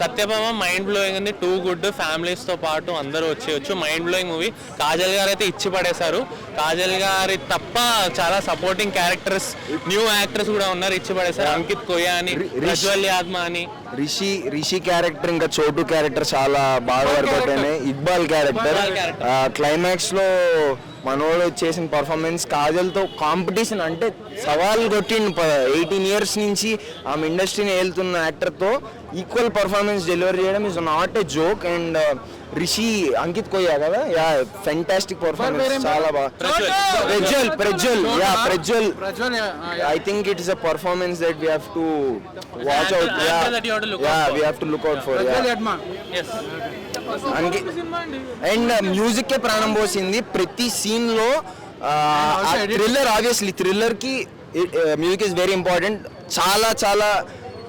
Satyabhama mind blowing ఉంది too good ఫ్యామిలీస్తో పాటు అందరూ వచ్చేయచ్చు. మైండ్ బ్లోయింగ్ మూవీ కాజల్ గారు అయితే ఇచ్చి పడేశారు. కాజల్ గారి తప్ప చాలా సపోర్టింగ్ క్యారెక్టర్స్ న్యూ యాక్టర్స్ కూడా ఉన్నారు. ఇచ్చి పడేశారు. అంకిత్ కొయ్యా అని ప్రజ్వల్ యాద్మా అని రిషి రిషి క్యారెక్టర్ ఇంకా చోటు క్యారెక్టర్ చాలా బాగా వర్క్ అవుట్ అయినాయి. ఇక్బాల్ క్యారెక్టర్. క్లైమాక్స్లో మనోడు చేసిన పర్ఫార్మెన్స్ కాజల్తో కాంపిటీషన్ అంటే సవాల్ కొట్టిండు ఎయిటీన్ ఇయర్స్ నుంచి ఆమె ఇండస్ట్రీని వెళ్తున్న యాక్టర్తో ఈక్వల్ పర్ఫార్మెన్స్ డెలివరీ చేయడం is not a joke and Rishi Ankit Koyya కదా? యా ఫెంటాస్టిక్ పర్ఫార్మెన్స్ చాలా బాగా. Prajwal Prajwal Prajwal yeah Prajwal Prajwal, yeah, uh, yeah. I think it is a performance that we have to watch actor- out. actor Yeah, that you and music కే ప్రాణం పోసింది ప్రతి సీన్లో also edit. Thriller obviously థ్రిల్లర్కి music is very important చాలా చాలా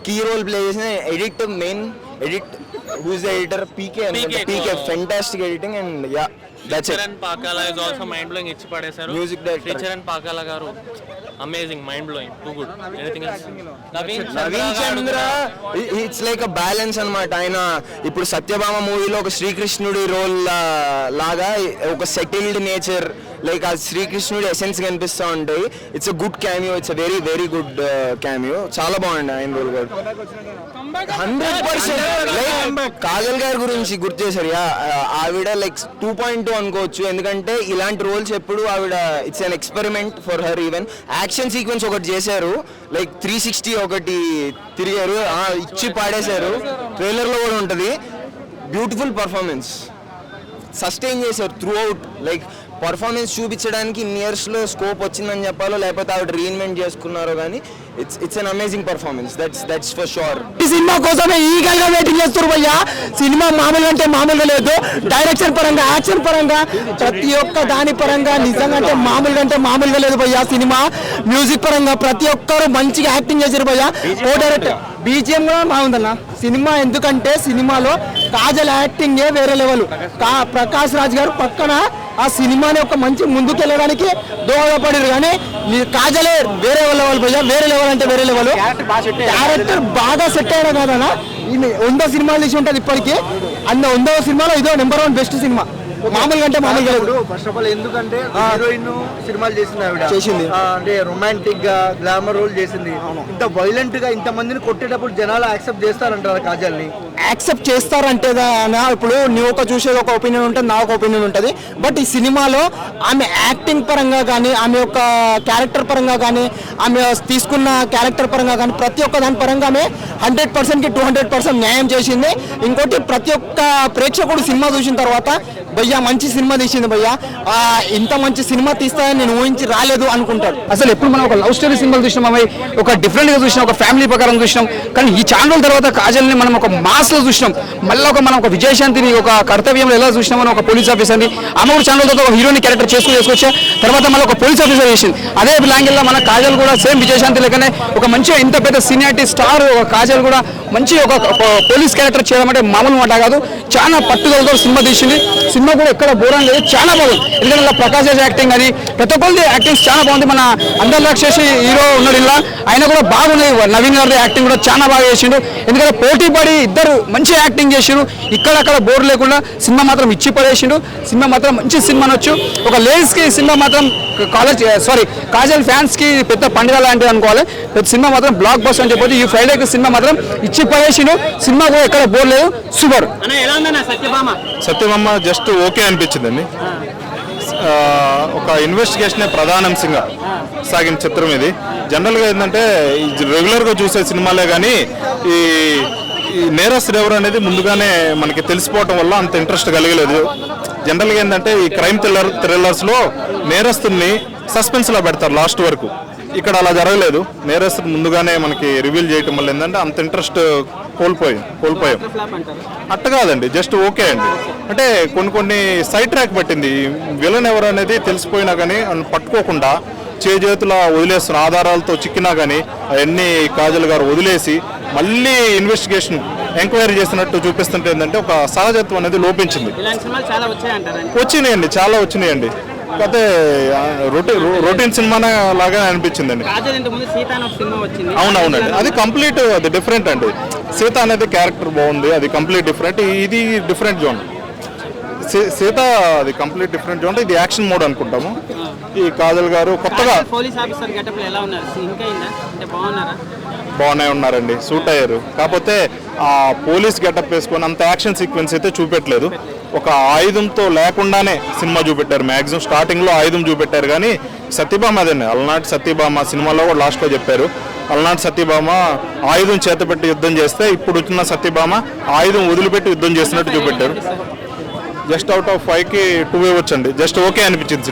key role play చేసిన edit main edit who's the editor P PK, P oh. Fantastic editing and yeah that's it Charan Pakala is also mind blowing ఇచ్చి పడేశారు Music director. Sricharan Pakala garu amazing mind blowing too good anything Naveen Naveen Chandra it's like a balance అన్నమాట ఆయన ఇప్పుడు సత్యభామ మూవీలో ఒక శ్రీకృష్ణుడి role లాగా ఒక సెటిల్డ్ నేచర్ లైక్ ఆ శ్రీకృష్ణుడి ఎసెన్స్ కనిపిస్తూ ఉంటాయి. It's a good cameo it's a very very good cameo చాలా బాగుంది ఆయన రోల్ కూడా. హండ్రెడ్ పర్సెంట్ లైక్ కాజల్ గారి గురించి గుర్తు చేశారు యా. ఆవిడ లైక్ టూ పాయింట్ టూ అనుకోవచ్చు. ఎందుకంటే ఇలాంటి రోల్స్ ఎప్పుడు ఆవిడ it's an experiment for her even action sequence ఒకటి చేశారు. లైక్ త్రీ సిక్స్టీ ఒకటి తిరిగారు. ఇచ్చి పాడేశారు. ట్రైలర్లో కూడా ఉంటుంది. బ్యూటిఫుల్ పర్ఫార్మెన్స్ సస్టైన్ చేశారు త్రూ అవుట్ లైక్ పర్ఫార్మెన్స్ చూపించడానికి ఇన్ని ఇయర్స్లో స్కోప్ వచ్చిందని చెప్పాలో లేకపోతే ఆవిడ రీఇన్వెంట్ చేసుకున్నారో కానీ it's it's an amazing performance that's that's for sure ఈ సినిమా కోసమే ఈగల్గా వెయిటింగ్ చేస్తారు భయ్యా. సినిమా మామూలుగా అంటే మామూలుగా లేదు. డైరెక్షన్ పరంగా యాక్షన్ పరంగా ప్రతి ఒక్క దాని పరంగా నిజంగా అంటే మామూలుగా అంటే మామూలుగా లేదు భయ్యా సినిమా. మ్యూజిక్ పరంగా ప్రతి ఒక్కరు మంచిగా యాక్టింగ్ చేశారు భయ్యా. ఓ డైరెక్టర్ బీజిఎం కూడా బాగుందన్న. సినిమా ఎందుకంటే సినిమాలో కాజల్ యాక్టింగే వేరే లెవెల్. కా ప్రకాష్ రాజ్ గారు పక్కన ఆ సినిమాని ఒక మంచి ముందుకెళ్ళడానికి దోహదపడారు కానీ కాజలే వేరే లెవెల్ భయ్యా వేరే లెవెల్ అంటే వేరే లెవెల్. క్యారెక్టర్ బాగా సెట్ అయ్యాడు. కదా ఈమె వంద సినిమాలు తీసి ఉంటుంది ఇప్పటికీ. అంద వందవ సినిమాలో ఇదో నెంబర్ వన్ బెస్ట్ సినిమా. మామూలుగా అంటే మామూలుగా లేదు. ఫస్ట్ ఆఫ్ ఆల్ ఎందుకంటే హీరోయిన్ సినిమాలు చేసింది ఆవిడ. చేసింది. అంటే రొమాంటిక్గా గ్లామర్ రోల్ చేసింది. ఇంత వైలెంట్గా ఇంత మందిని కొట్టేటప్పుడు జనాలు యాక్సెప్ట్ చేస్తారంటారు కాజల్ని యాక్సెప్ట్ చేస్తారంటే ఇప్పుడు నువ్వు ఒక చూసేది ఒక ఒపీనియన్ ఉంటుంది నా ఒక ఒపీనియన్ ఉంటుంది. బట్ ఈ సినిమాలో ఆమె యాక్టింగ్ పరంగా కానీ ఆమె యొక్క క్యారెక్టర్ పరంగా కానీ ఆమె తీసుకున్న క్యారెక్టర్ పరంగా కానీ ప్రతి ఒక్క దాని పరంగా ఆమె హండ్రెడ్ పర్సెంట్కి టూ హండ్రెడ్ పర్సెంట్ న్యాయం చేసింది. ఇంకోటి ప్రతి ఒక్క ప్రేక్షకుడు సినిమా చూసిన తర్వాత భయ్యా మంచి సినిమా తీసింది భయ్యా. ఇంత మంచి సినిమా తీస్తాయని నేను ఊహించి రాలేదు అనుకుంటాడు. అసలు ఎప్పుడు మనం ఒక లవ్ స్టోరీ సినిమాలు చూసినాం అవి ఒక డిఫరెంట్గా చూసినాం ఒక ఫ్యామిలీ ప్రకారం చూసినాం. కానీ ఈ ఛానల్ తర్వాత కాజల్ని మనం ఒక మాస్ లో చూసినాం. మళ్ళీ ఒక మనం ఒక విజయశాంతిని ఒక కర్తవ్యంలో ఎలా చూసినామని ఒక పోలీస్ ఆఫీసర్ని ఆమె కూడా ఛానల్ ఒక హీరోని క్యారెక్టర్ చేసుకుని చేసుకొచ్చా. తర్వాత మళ్ళీ ఒక పోలీస్ ఆఫీసర్ చేసింది. అదే లాంగిల్లో మన కాజల్ కూడా సేమ్ విజయశాంతి లెక్కనే ఒక మంచి ఇంత పెద్ద సీనియారిటీ స్టార్ ఒక కాజల్ కూడా మంచి ఒక పోలీస్ క్యారెక్టర్ చేయడం అంటే మామూలు మాట కాదు. చాలా పట్టుదలతో సినిమా తీసింది. సినిమా కూడా ఎక్కడ బోరం లేదు. చాలా బాగుంది. ఎందుకంటే ఇలా ప్రకాష్ యాక్టింగ్ అని ప్రతి ఒక్కరిది యాక్టింగ్ చాలా బాగుంది. మన అందరు రాక్షసి హీరో ఉన్నాడు ఇలా. ఆయన కూడా బాగుంది. నవీన్ గారి యాక్టింగ్ కూడా చాలా బాగా చేసిండు. ఎందుకంటే పోటీ పడి ఇద్దరు మంచి యాక్టింగ్ చేసిండు. ఇక్కడ అక్కడ బోర్ లేకుండా సినిమా మాత్రం ఇచ్చి పడేసిండు. సినిమా మాత్రం మంచి సినిమా అనొచ్చు. ఒక లేడీస్కి సినిమా మాత్రం కాలేజ్ సారీ కాజల్ ఫ్యాన్స్కి పెద్ద పండుగ లాంటిది అనుకోవాలి. పెద్ద సినిమా మాత్రం బ్లాక్ బస్ అని చెప్పొచ్చు. ఈ ఫ్రైడేకి సినిమా మాత్రం ఇచ్చి పడేసిండు. సినిమా కూడా ఎక్కడ బోర్ లేదు. సూపర్. సత్యభామ? సత్యమమ్మ జస్ట్ ఓకే అనిపించిందండి. ఆ, ఒక ఇన్వెస్టిగేషనే ప్రధాన అంశంగా సాగిన చిత్రం ఇది. జనరల్గా ఏంటంటే రెగ్యులర్గా చూసే సినిమాలే కానీ ఈ ఈ నేరస్తుడు ఎవరు అనేది ముందుగానే మనకి తెలిసిపోవటం వల్ల అంత ఇంట్రెస్ట్ కలగలేదు. జనరల్గా ఏంటంటే ఈ క్రైమ్ థ్రిల్లర్ థ్రిల్లర్స్లో నేరస్తుల్ని సస్పెన్స్లో పెడతారు లాస్ట్ వరకు. ఇక్కడ అలా జరగలేదు. నేరస్తుడు ముందుగానే మనకి రివీల్ చేయటం వల్ల ఏంటంటే అంత ఇంట్రెస్ట్ కోల్పోయాం కోల్పోయాం. అట్ట కాదండి జస్ట్ ఓకే అండి. అంటే కొన్ని కొన్ని సైడ్ ట్రాక్ పట్టింది. విలన్ ఎవరు అనేది తెలిసిపోయినా కానీ పట్టుకోకుండా చేతుల వదిలేస్తున్న ఆధారాలతో చిక్కినా కానీ అవన్నీ కాజల్ గారు వదిలేసి మళ్ళీ ఇన్వెస్టిగేషన్ ఎంక్వైరీ చేసినట్టు చూపిస్తుంటే ఏంటంటే ఒక సహజత్వం అనేది లోపించింది. వచ్చినాయండి చాలా వచ్చినాయండి. కాకపోతే రొటీన్ రొటీన్ సినిమానే లాగా అనిపించిందండి. సినిమా అవునవునండి. అది కంప్లీట్ అది డిఫరెంట్ అండి. సీత అనేది క్యారెక్టర్ బాగుంది అది కంప్లీట్ డిఫరెంట్ ఇది డిఫరెంట్ జోన్ సీత అది కంప్లీట్ డిఫరెంట్ జోన్ ఇది యాక్షన్ మోడ్ అనుకుంటాము. ఈ కాజల్ గారు కొత్తగా పోలీస్ ఆఫీసర్ గెటప్ ఎలా ఉన్నారు? ఇంకా అయిందా? అంటే బాగున్నారా? బాగానే ఉన్నారండి సూట్ అయ్యారు. కాకపోతే ఆ పోలీస్ గెటప్ వేసుకొని అంత యాక్షన్ సీక్వెన్స్ అయితే చూపెట్టలేదు. ఒక ఆయుధంతో లేకుండానే సినిమా చూపెట్టారు. మ్యాక్సిమం స్టార్టింగ్లో ఆయుధం చూపెట్టారు కానీ సత్యభామ అదండి అలనాటి సత్యభామ సినిమాలో కూడా లాస్ట్లో చెప్పారు. అలనాటి సత్యభామ ఆయుధం చేతపెట్టి యుద్ధం చేస్తే ఇప్పుడు వచ్చిన సత్యభామ ఆయుధం వదిలిపెట్టి యుద్ధం చేసినట్టు చూపెట్టారు. జస్ట్ అవుట్ ఆఫ్ ఫైవ్కి టూ ఇవ్వచ్చండి జస్ట్ ఓకే అనిపించింది